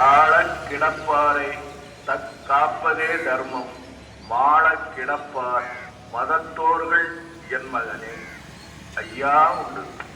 ஆழக் கிடப்பாரை தற்காப்பதே தர்மம். மாளக் கிடப்பார் மதத்தோர்கள் என் மகனே. ஐயா உண்டு.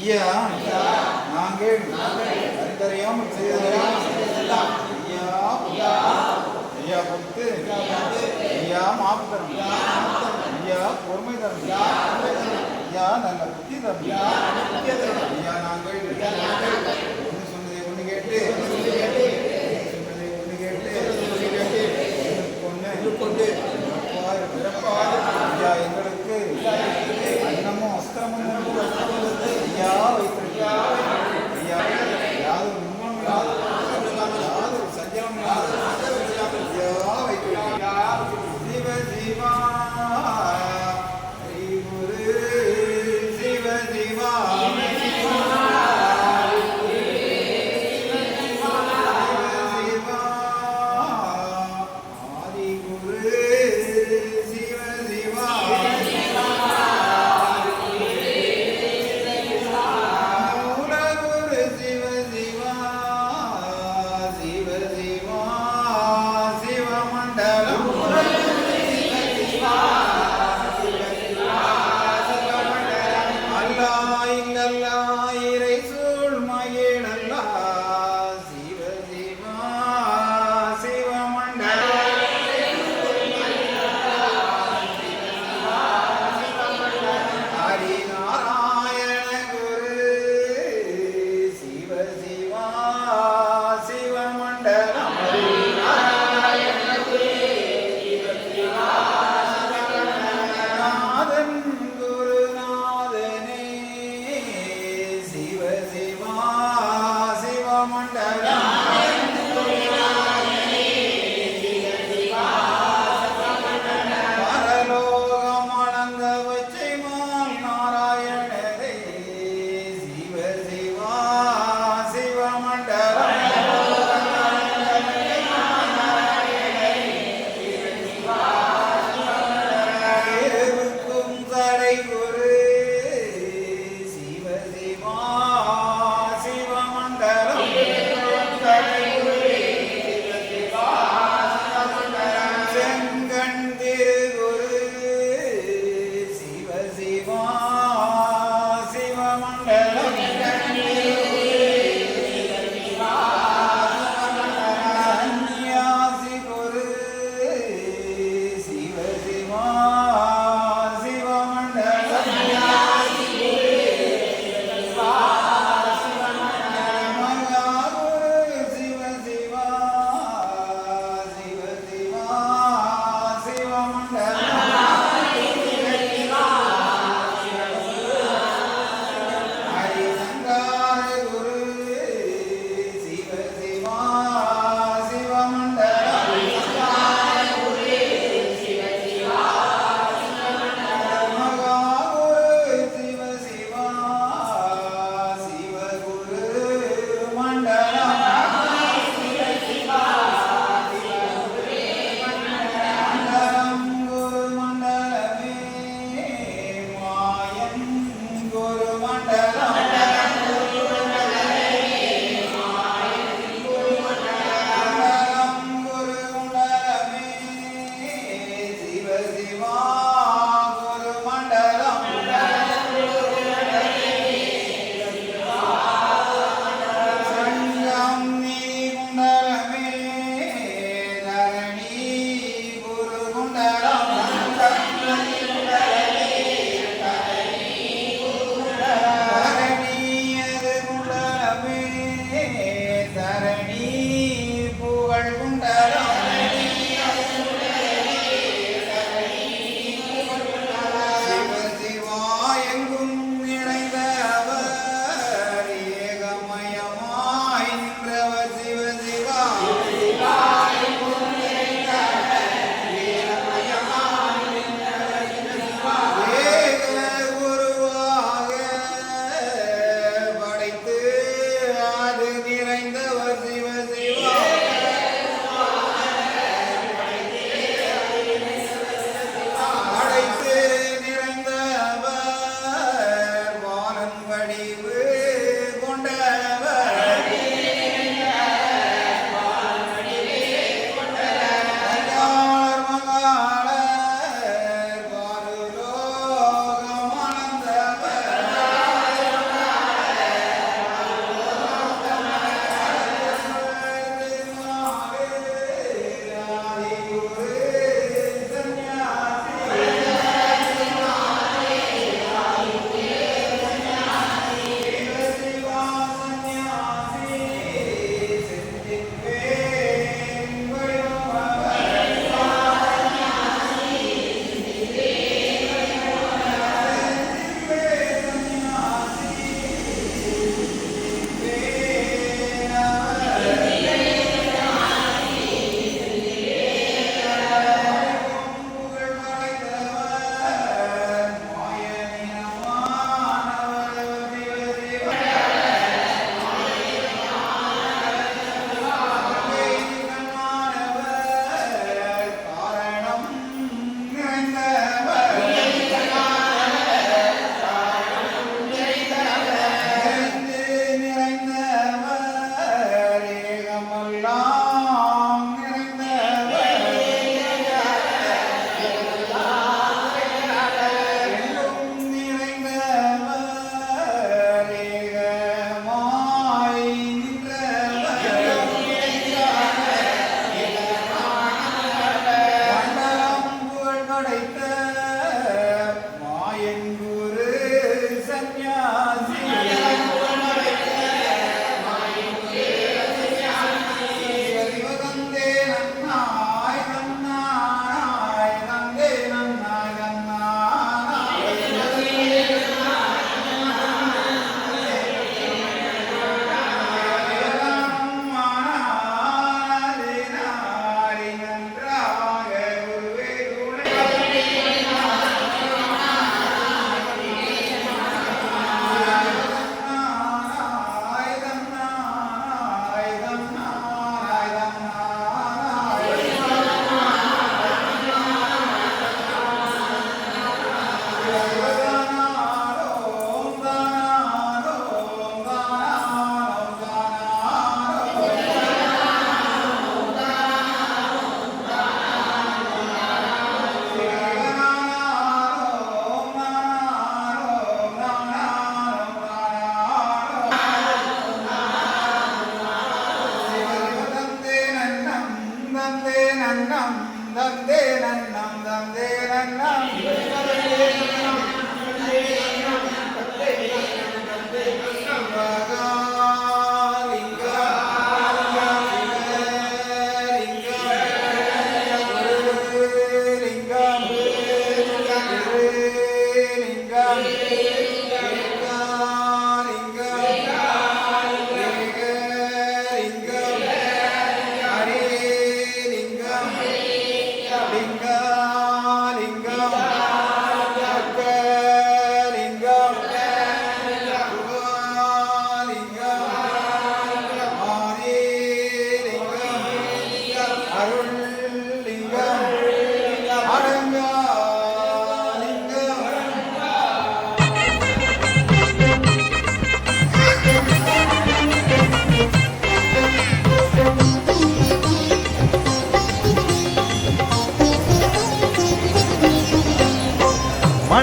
ஐயா நாங்கள் அறிந்தறியாமல் செய்ததெல்லாம் ஐயா ஐயா பொறுத்து ஐயா மாப்பு தரும். ஐயா பொறுமை தரும். ஐயா நல்ல புத்தி தரும். ஐயா நாங்கள் ஒன்று சொன்னதை ஒன்று கேட்டு. சொன்னதை ஒன்று கேட்டு. ஒன்றுக்கு ஒன்று பிறப்பார் ஐயா எங்களுக்கு அன்னமும் அஸ்திரமும் உண்டு. ஐயா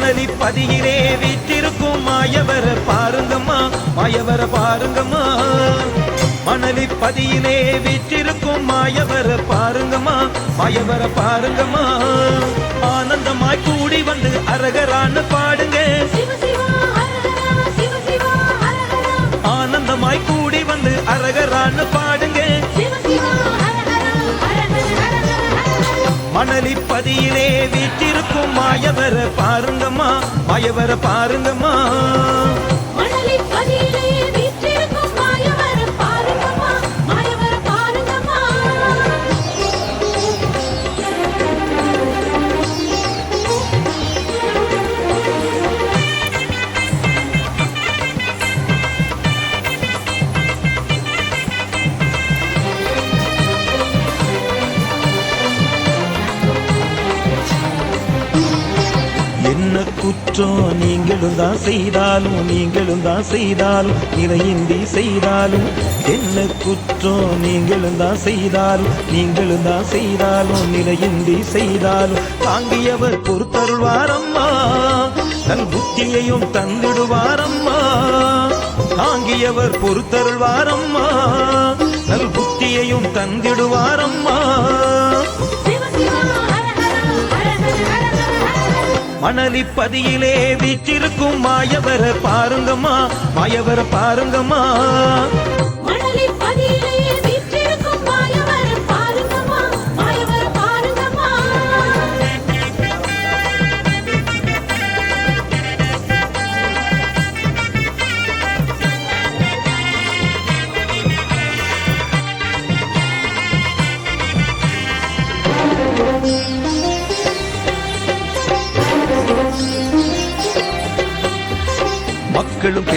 மணலி பதியிலே வீற்றிருக்கும் மாயவர பாருங்கம்மா மாயவர பாருங்கம்மா. மணலி பதியிலே வீற்றிருக்கும் மாயவர பாருங்கம்மா மாயவர பாருங்கம்மா. ஆனந்தமாய் கூடி வந்து அரகரான்னு பாடுங்க. ஆனந்தமாய் கூடி வந்து அரகரான்னு பாடு மணலிப்பதியிலே வீட்டிருக்கும் பதியிலே மாயவர பாருங்கம்மா மாயவர பாருங்கம்மா. நீங்களும் தான் செய்தாலும் நீங்களும் தான் செய்தாலும் இறையின்றி செய்தாலும் என்ன குற்றம் நீங்களும் தான் செய்தாலும் நீங்களும் தான் செய்தாலும் நிலையின்றி செய்தாலும் தாங்கியவர் பொறுத்தருள்வாரம்மா. தன் புத்தியையும் தந்திடுவாரம்மா. தாங்கியவர் பொறுத்தருள்வாரம்மா. நல் புத்தியையும் தந்திடுவாரம்மா. மணலிப்பதியிலே சிவா வீற்றிருக்கும் மாயவர பாருங்கம்மா மாயவர பாருங்கம்மா.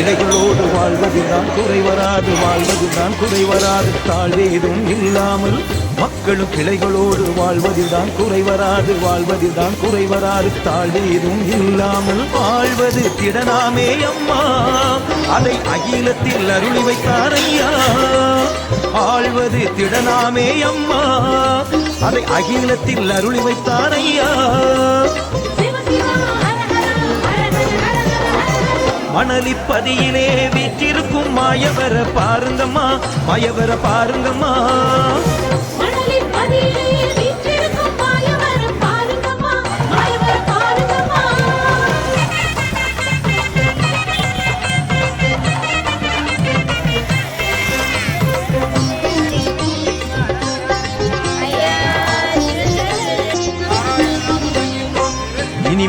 மக்களும் பிழைகளோடு வாழ்வதுதான் குறைவராது வாழ்வதுதான் குறைவராது தாழ்வேதும் இல்லாமல் மக்களும் கிளைகளோடு வாழ்வதுதான் குறைவராது வாழ்வதுதான் குறைவராது தாழ்வேதும் இல்லாமல் வாழ்வது திடனாமே அம்மா. அதை அகிலத்தில் அருளி வைத்தாரையா ஆழ்வது திடனாமே அம்மா. அதை அகிலத்தில் அருளி வைத்தார் ஐயா. மணலிப்பதியிலே வீற்றிருக்கும் மாயவர பாருங்கம்மா மாயவர பாருங்கம்மா. மணலிப்பதியிலே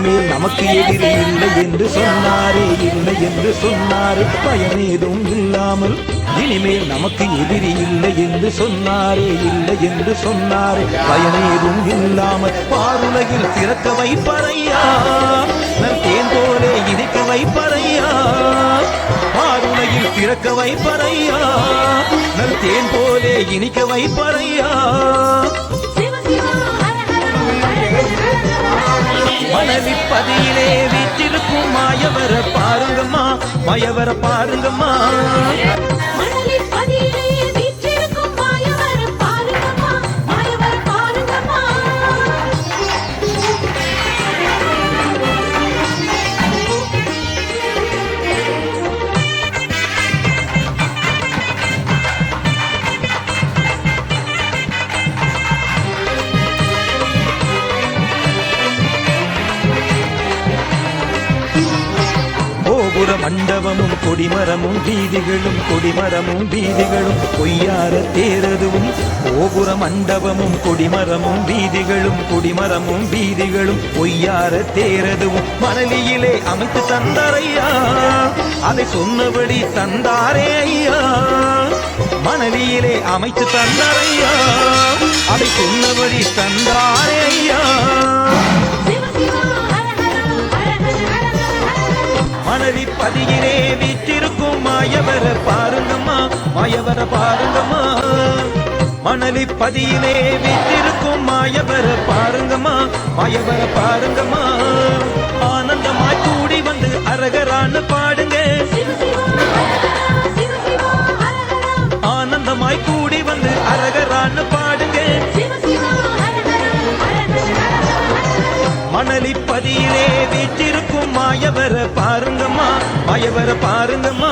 இனிமேல் நமக்கு எதிரி இல்லை என்று சொன்னாரே இல்லை என்று சொன்னாரே. பயமேதும் இல்லாமல் இனிமேல் நமக்கு எதிரி இல்லை என்று சொன்னாரே இல்லை என்று சொன்னாரே. பயனேதும் இல்லாமல் பாருலகில் திறக்க வைப்பறையா? நம் தேந்தோலே இணைக்க வைப்பறையா? பாருலகில் திறக்க வைப்பறையா? நம் தேன் போலே இனிக்க வைப்பறையா? மாயவர பாருங்கம்மா. கோபுர மண்டபமும் கொடிமரமும் வீதிகளும் கொடிமரமும் வீதிகளும் பொய்யார தேரதுவும் கோபுர மண்டபமும் கொடிமரமும் வீதிகளும் கொடிமரமும் வீதிகளும் பொய்யார தேரதுவும் மணலியிலே அமைத்து தந்தாரையா? அதை சொன்னபடி தந்தாரே ஐயா. மணலியிலே அமைத்து தந்தாரையா? அதை சொன்னபடி தந்தாரே ஐயா. மணலி பதியிலே வீற்றிருக்கும் மாயவர பாருங்கம்மா மாயவர பாருங்கம்மா. மணலி பதியிலே வீற்றிருக்கும் மாயவர பாருங்கம்மா மாயவர பாருங்கம்மா. ஆனந்தமாய் கூடி வந்து அரகரான்னு பாடுங்க. ஆனந்தமாய் கூடி மாயவர பாருங்கம்மா மாயவர பாருங்கம்மா.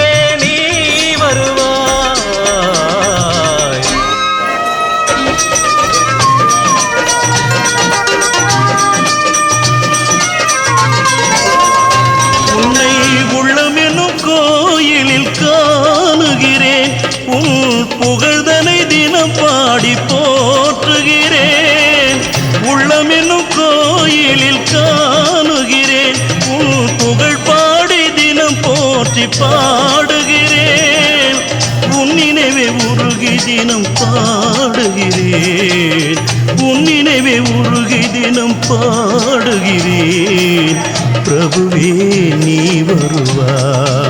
பாடுகிறேன். உன் நினைவே உருகி தினம் பாடுகிறேன். உன் நினைவே உருகி தினம் பாடுகிறேன். பிரபுவே நீ வருவாய்.